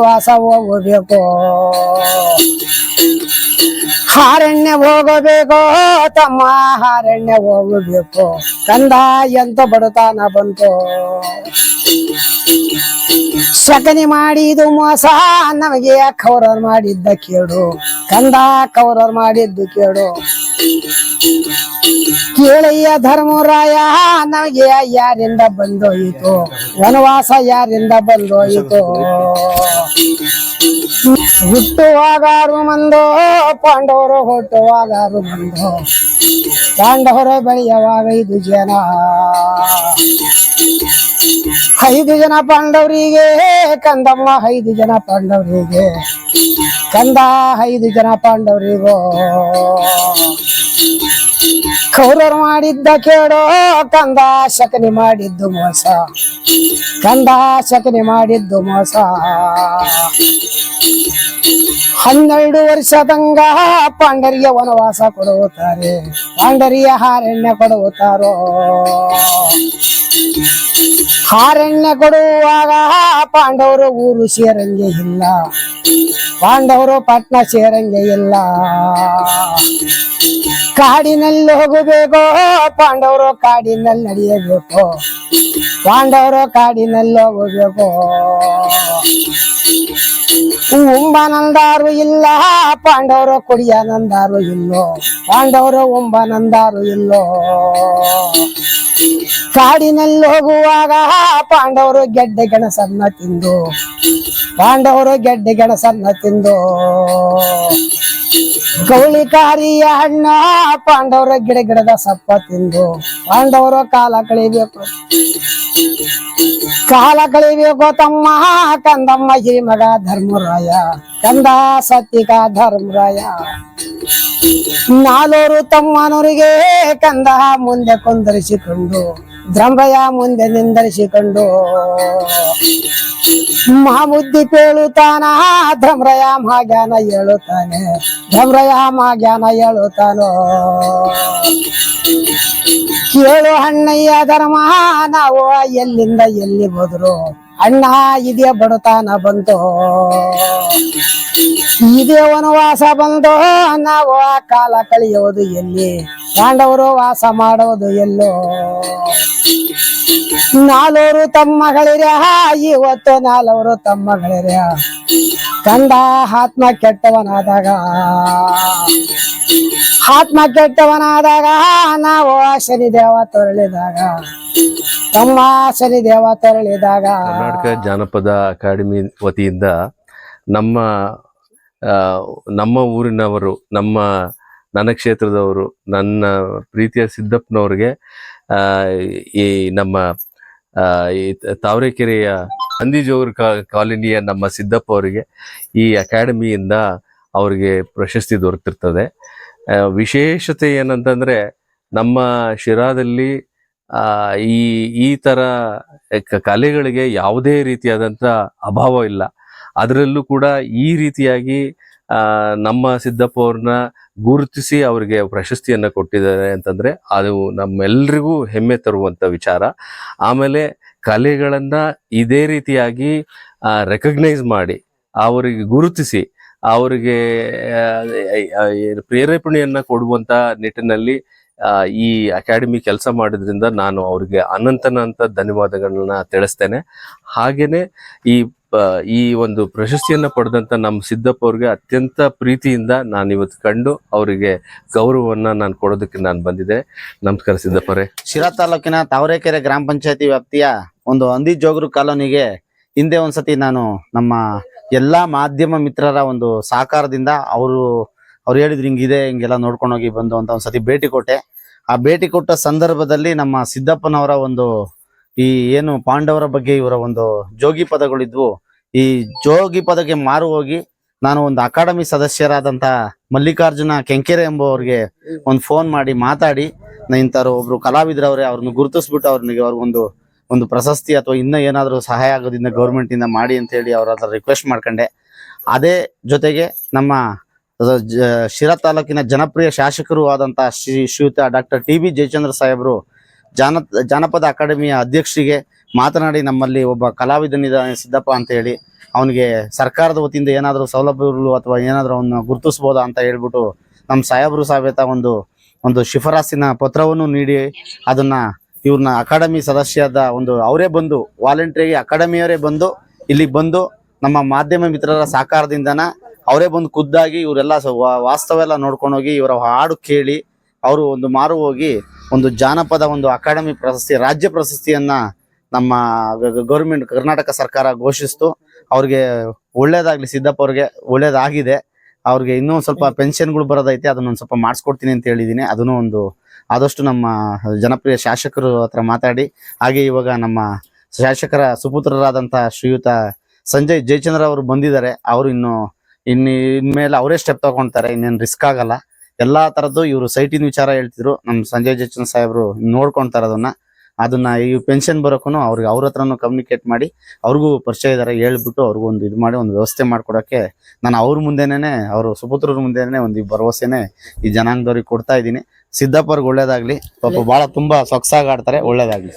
ವಾಸ ಹೋಗಬೇಕು. ಹಾರಣ್ಯ ಹೋಗಬೇಕು, ತಮ್ಮ ಹಾರಣ್ಯ ಹೋಗಬೇಕು. ಕಂದ ಎಂತ ಬಡತಾನ ಬಂತು. ಶಕನಿ ಮಾಡಿದು ಮೋಸ, ನಮಗೆ ಕೌರರ್ ಮಾಡಿದ್ದ ಕೇಳು ಕಂದ ಕೌರರ್ ಮಾಡಿದ್ದು ಕೇಳು ಕೇಳಯ್ಯ ಧರ್ಮರಾಯ ನಮಗೆ ಯಾರಿಂದ ಬಂದೋಯಿತು ವನವಾಸ ಯಾರಿಂದ ಬಂದೋಯಿತು ಹುಟ್ಟುವಾಗಾರು ಮಂದೋ, ಪಾಂಡವರು ಹುಟ್ಟುವಾಗಾರು ಮಂದೋ? ಪಾಂಡವರ ಬೆಳೆಯುವಾಗ ಇದು ಜನ. ಐದು ಜನ ಪಾಂಡವರಿಗೆ, ಕಂದಮ್ಮ ಐದು ಜನ ಪಾಂಡವರಿಗೆ, ಕಂದ ಐದು ಜನ ಪಾಂಡವರಿಗೋ. ಕೌರವ್ರು ಮಾಡಿದ್ದ ಕೇಳೋ ಕಂದ ಶಕನಿ ಮಾಡಿದ್ದು ಮೋಸ. ಕಂದ ಶಕನಿ ಮಾಡಿದ್ದು ಮೋಸ. ಹನ್ನೆರಡು ವರ್ಷದಂಗ ಪಾಂಡರಿಯ ವನವಾಸ ಕೊಡುತ್ತಾರೆ. ಪಾಂಡರಿಯ ಹಾರಣ್ಯ ಕೊಡುತ್ತಾರೋ? ಹಾರಣ್ಯ ಕೊಡುವಾಗ ಪಾಂಡವರು ಊರು ಸೇರಂಗೆ ಇಲ್ಲ. ಪಾಂಡವರು ಪಟ್ನ ಸೇರಂಗೆ ಇಲ್ಲ. ಕಾಡಿನಲ್ಲಿ ಹೋಗಬೇಕು? ಪಾಂಡವರು ಕಾಡಿನಲ್ಲಿ ನಡೆಯಬೇಕು? ಪಾಂಡವರು ಕಾಡಿನಲ್ಲಿ ಹೋಗಬೇಕು? ಉಂಬಾನಂದಾರು ಇಲ್ಲ, ಪಾಂಡವರು ಕುಡಿಯಾನಂದಾರು ಇಲ್ಲೋ. ಪಾಂಡವರು ಉಂಬಾನಂದಾರು ಇಲ್ಲೋ. ಕಾಡಿನಲ್ಲಿ ಹೋಗುವಾಗ ಪಾಂಡವರು ಗೆಡ್ಡೆ ಗೆಣಸನ್ನ ತಿಂದು. ಪಾಂಡವರು ಗೆಡ್ಡೆ ಗೆಣಸನ್ನ ತಿಂದು. ಗೌಳಿಕಾರಿಯ ಹಣ್ಣ ಪಾಂಡವರ ಗಿಡ ಗಿಡದ ಸಪ್ಪ ತಿಂದು. ಪಾಂಡವರ ಕಾಲ ಕಳಿಬೇಕು ಕಾಲ ಕಳಿಬೇಕು ತಮ್ಮ ಕಂದಮ್ಮ ಹಿರಿಮಗ ಧರ್ಮರಾಯ ಕಂದ ಸತ್ತಿಕ ಧರ್ಮರಾಯ ನಾಲ್ವರು ತಮ್ಮನವರಿಗೆ ಕಂದ ಮುಂದೆ ಕುಂದರಿಸಿಕೊಂಡು ದ್ರಂಭಯ ಮುಂದೆ ನಿಂದರಿಸಿಕೊಂಡು. ಮಹಾಬುದ್ಧಿ ಪೇಳುತ್ತಾನ ಮಹಾ ಜ್ಞಾನ ಹೇಳುತ್ತಾನೆ ಧಮ್ರಯ ಮಾಜ್ಞಾನ ಹೇಳುತ್ತಾನೋ ಕೇಳು ಅಣ್ಣಯ್ಯ ಧರ್ಮ, ನಾವು ಎಲ್ಲಿಂದ ಎಲ್ಲಿ ಹೋದ್ರು. ಅಣ್ಣ, ಇದೇ ಬಡತನ ಬಂತು. ಇದೇ ವನವಾಸ ಬಂದು ನಾವು ಆ ಕಾಲ ಕಳೆಯೋದು ಎಲ್ಲಿ? ಪಾಂಡವರು ವಾಸ ಮಾಡೋದು ಎಲ್ಲೋ? ನಾಲ್ವರು ತಮ್ಮಗಳಿರ ಇವತ್ತು ನಾಲ್ವರು ತಮ್ಮಗಳಿರ ಕಂದ ಆತ್ಮ ಕೆಟ್ಟವನಾದಾಗ ಆತ್ಮ ಕೆಟ್ಟವನಾದಾಗ ನಾವು ಶನಿದೇವ ತೊರಳಿದಾಗ. ತಮ್ಮ ದೇವ ತೆರಳಿದಾಗ ಕರ್ನಾಟಕ ಜಾನಪದ ಅಕಾಡೆಮಿ ವತಿಯಿಂದ ನಮ್ಮ ನಮ್ಮ ಊರಿನವರು, ನಮ್ಮ ನನ್ನ ಕ್ಷೇತ್ರದವರು ನನ್ನ ಪ್ರೀತಿಯ ಸಿದ್ದಪ್ಪನವ್ರಿಗೆ ಈ ನಮ್ಮ ಈ ತಾವರೆಕೆರೆಯ ನಂದಿಜೋಗರ ಕಾ- ಕಾಲೋನಿಯ ನಮ್ಮ ಸಿದ್ದಪ್ಪ ಅವರಿಗೆ ಈ ಅಕಾಡೆಮಿಯಿಂದ ಅವರಿಗೆ ಪ್ರಶಸ್ತಿ ದೊರೆತಿರ್ತದೆ. ವಿಶೇಷತೆ ಏನಂತಂದರೆ ನಮ್ಮ ಶಿರಾದಲ್ಲಿ ಈ ಈ ಥರ ಕಲೆಗಳಿಗೆ ಯಾವುದೇ ರೀತಿಯಾದಂಥ ಅಭಾವ ಇಲ್ಲ. ಅದರಲ್ಲೂ ಕೂಡ ಈ ರೀತಿಯಾಗಿ ನಮ್ಮ ಸಿದ್ದಪ್ಪ ಅವ್ರನ್ನ ಗುರುತಿಸಿ ಅವರಿಗೆ ಪ್ರಶಸ್ತಿಯನ್ನ ಕೊಟ್ಟಿದ್ದಾರೆ ಅಂತಂದ್ರೆ ಅದು ನಮ್ಮೆಲ್ರಿಗೂ ಹೆಮ್ಮೆ ತರುವಂತ ವಿಚಾರ. ಆಮೇಲೆ ಕಲೆಗಳನ್ನ ಇದೇ ರೀತಿಯಾಗಿ ರೆಕಗ್ನೈಸ್ ಮಾಡಿ, ಅವರಿಗೆ ಗುರುತಿಸಿ, ಅವರಿಗೆ ಪ್ರೇರೇಪಣೆಯನ್ನು ಕೊಡುವಂಥ ನಿಟ್ಟಿನಲ್ಲಿ ಈ ಅಕಾಡೆಮಿ ಕೆಲಸ ಮಾಡಿದ್ರಿಂದ ನಾನು ಅವರಿಗೆ ಅನಂತನಂತ ಧನ್ಯವಾದಗಳನ್ನ ತಿಳಿಸ್ತೇನೆ. ಹಾಗೇನೆ ಈ ಈ ಒಂದು ಪ್ರಶಸ್ತಿಯನ್ನು ಪಡೆದಂತ ನಮ್ಮ ಸಿದ್ದಪ್ಪ ಅವ್ರಿಗೆ ಅತ್ಯಂತ ಪ್ರೀತಿಯಿಂದ ನಾನು ಇವತ್ತು ಕಂಡು ಅವರಿಗೆ ಗೌರವವನ್ನ ನಾನು ಕೊಡೋದಕ್ಕೆ ನಾನು ಬಂದಿದ್ದೆ. ನಮಸ್ಕಾರ ಸಿದ್ದಪ್ಪರೇ ಶಿರಾ ತಾಲೂಕಿನ ತಾವರೆಕೆರೆ ಗ್ರಾಮ ಪಂಚಾಯತಿ ವ್ಯಾಪ್ತಿಯ ಒಂದು ಹಂದಿ ಜೋಗರು ಕಾಲೋನಿಗೆ ಹಿಂದೆ ಒಂದ್ಸತಿ ನಾನು ನಮ್ಮ ಎಲ್ಲಾ ಮಾಧ್ಯಮ ಮಿತ್ರರ ಒಂದು ಸಹಕಾರದಿಂದ ಅವರು ಅವ್ರು ಹೇಳಿದ್ರು ಹಿಂಗಿದೆ, ಹಿಂಗೆಲ್ಲ ನೋಡ್ಕೊಂಡು ಹೋಗಿ ಬಂದು ಅಂತ ಒಂದ್ಸತಿ ಭೇಟಿ ಕೊಟ್ಟೆ. ಆ ಭೇಟಿ ಕೊಟ್ಟ ಸಂದರ್ಭದಲ್ಲಿ ನಮ್ಮ ಸಿದ್ದಪ್ಪನವರ ಒಂದು ಈ ಏನು ಪಾಂಡವರ ಬಗ್ಗೆ ಇವರ ಒಂದು ಜೋಗಿ ಪದಗಳಿದ್ವು. ಈ ಜೋಗಿ ಪದಕ್ಕೆ ಮಾರು ಹೋಗಿ ನಾನು ಒಂದು ಅಕಾಡೆಮಿ ಸದಸ್ಯರಾದಂತ ಮಲ್ಲಿಕಾರ್ಜುನ ಕೆಂಕೆರೆ ಎಂಬುವವ್ರಿಗೆ ಒಂದು ಫೋನ್ ಮಾಡಿ ಮಾತಾಡಿ ಇಂಥವ್ರು ಒಬ್ರು ಕಲಾವಿದ್ರವ್ರೆ ಅವ್ರನ್ನ ಗುರುತಿಸ್ಬಿಟ್ಟು ಅವ್ರಿಗೆ ಅವ್ರಿಗೊಂದು ಒಂದು ಪ್ರಶಸ್ತಿ ಅಥವಾ ಇನ್ನೂ ಏನಾದರೂ ಸಹಾಯ ಆಗೋದ್ರಿಂದ ಗೌರ್ಮೆಂಟಿಂದ ಮಾಡಿ ಅಂತ ಹೇಳಿ ಅವ್ರ ಹತ್ರ ರಿಕ್ವೆಸ್ಟ್ ಮಾಡ್ಕೊಂಡೆ. ಅದೇ ಜೊತೆಗೆ ನಮ್ಮ ಶಿರಾ ತಾಲೂಕಿನ ಜನಪ್ರಿಯ ಶಾಸಕರು ಆದಂತಹ ಶ್ರೀ ಶ್ರೀಯುತ ಡಾಕ್ಟರ್ ಟಿ ಬಿ ಜಯಚಂದ್ರ ಸಾಹೇಬರು ಜಾನ ಜಾನಪದ ಅಕಾಡೆಮಿಯ ಅಧ್ಯಕ್ಷರಿಗೆ ಮಾತನಾಡಿ ನಮ್ಮಲ್ಲಿ ಒಬ್ಬ ಕಲಾವಿದನಿದ್ದಾನೆ ಸಿದ್ದಪ್ಪ ಅಂತ ಹೇಳಿ, ಅವನಿಗೆ ಸರ್ಕಾರದ ವತಿಯಿಂದ ಏನಾದರೂ ಸೌಲಭ್ಯಗಳು ಅಥವಾ ಏನಾದರೂ ಅವನ್ನ ಗುರುತಿಸ್ಬೋದಾ ಅಂತ ಹೇಳ್ಬಿಟ್ಟು ನಮ್ಮ ಸಾಹೇಬರು ಸಮೇತ ಒಂದು ಒಂದು ಶಿಫಾರಸ್ಸಿನ ಪತ್ರವನ್ನು ನೀಡಿ ಅದನ್ನ ಇವ್ರನ್ನ ಅಕಾಡೆಮಿ ಸದಸ್ಯದ ಒಂದು, ಅವರೇ ಬಂದು ವಾಲಂಟ್ರಿಯಾಗಿ ಅಕಾಡೆಮಿಯವರೇ ಬಂದು, ಇಲ್ಲಿಗೆ ಬಂದು ನಮ್ಮ ಮಾಧ್ಯಮ ಮಿತ್ರರ ಸಹಕಾರದಿಂದನ ಅವರೇ ಬಂದು ಖುದ್ದಾಗಿ ಇವರೆಲ್ಲ ವಾಸ್ತವ ಎಲ್ಲ ನೋಡ್ಕೊಂಡು ಹೋಗಿ ಇವರ ಹಾಡು ಕೇಳಿ ಅವರು ಒಂದು ಮಾರು ಹೋಗಿ ಒಂದು ಜಾನಪದ ಒಂದು ಅಕಾಡೆಮಿ ಪ್ರಶಸ್ತಿ, ರಾಜ್ಯ ಪ್ರಶಸ್ತಿಯನ್ನ ನಮ್ಮ ಗೌರ್ಮೆಂಟ್, ಕರ್ನಾಟಕ ಸರ್ಕಾರ ಘೋಷಿಸ್ತು. ಅವ್ರಿಗೆ ಒಳ್ಳೇದಾಗ್ಲಿ ಸಿದ್ದಪ್ಪ ಅವ್ರಿಗೆ, ಒಳ್ಳೇದಾಗಿದೆ. ಅವ್ರಿಗೆ ಇನ್ನೂ ಸ್ವಲ್ಪ ಪೆನ್ಷನ್ಗಳು ಬರೋದೈತೆ, ಅದನ್ನ ಒಂದು ಸ್ವಲ್ಪ ಮಾಡಿಸ್ಕೊಡ್ತೀನಿ ಅಂತ ಹೇಳಿದೀನಿ. ಅದನ್ನು ಒಂದು ಆದಷ್ಟು ನಮ್ಮ ಜನಪ್ರಿಯ ಶಾಸಕರು ಹತ್ರ ಮಾತಾಡಿ. ಹಾಗೆ ಇವಾಗ ನಮ್ಮ ಶಾಸಕರ ಸುಪುತ್ರರಾದಂಥ ಶ್ರೀಯುತ ಸಂಜಯ್ ಜಯಚಂದ್ರ ಅವರು ಬಂದಿದ್ದಾರೆ. ಅವರು ಇನ್ನು ಇನ್ನು ಇನ್ಮೇಲೆ ಅವರೇ ಸ್ಟೆಪ್ ತಗೊಂತಾರೆ ಇನ್ನೇನು ರಿಸ್ಕ್ ಆಗಲ್ಲ. ಎಲ್ಲಾ ತರದ್ದು ಇವರು ಸೈಟಿನ ವಿಚಾರ ಹೇಳ್ತಿದ್ರು ನಮ್ಮ ಸಂಜಯ್ ಜಚ್ಚನ್ ಸಾಹೇಬ್ರು ನೋಡ್ಕೊಂತಾರೆ ಅದನ್ನ. ಅದನ್ನ ಈ ಪೆನ್ಷನ್ ಬರೋಕ್ಕೂ ಅವ್ರಿಗೆ ಅವ್ರ ಹತ್ರನೂ ಕಮ್ಯುನಿಕೇಟ್ ಮಾಡಿ ಅವ್ರಿಗೂ ಪರಿಚಯ ಇದ್ದಾರೆ ಹೇಳ್ಬಿಟ್ಟು ಅವ್ರಿಗೂ ಒಂದು ಇದು ಮಾಡಿ ಒಂದು ವ್ಯವಸ್ಥೆ ಮಾಡ್ಕೊಡೋಕೆ ನಾನು ಅವ್ರ ಮುಂದೆನೇ ಅವರು ಸುಪುತ್ರರ ಮುಂದೆನೇ ಒಂದು ಈ ಭರವಸೆನೆ ಈ ಜನಾಂಗದವ್ರಿಗೆ ಕೊಡ್ತಾ ಇದ್ದೀನಿ. ಸಿದ್ದಪ್ಪರ್ಗೆ ಒಳ್ಳೇದಾಗ್ಲಿ ಪಾಪ ಬಹಳ ತುಂಬಾ ಸೊಗಸಾಗಿ ಆಡ್ತಾರೆ ಒಳ್ಳೇದಾಗ್ಲಿ.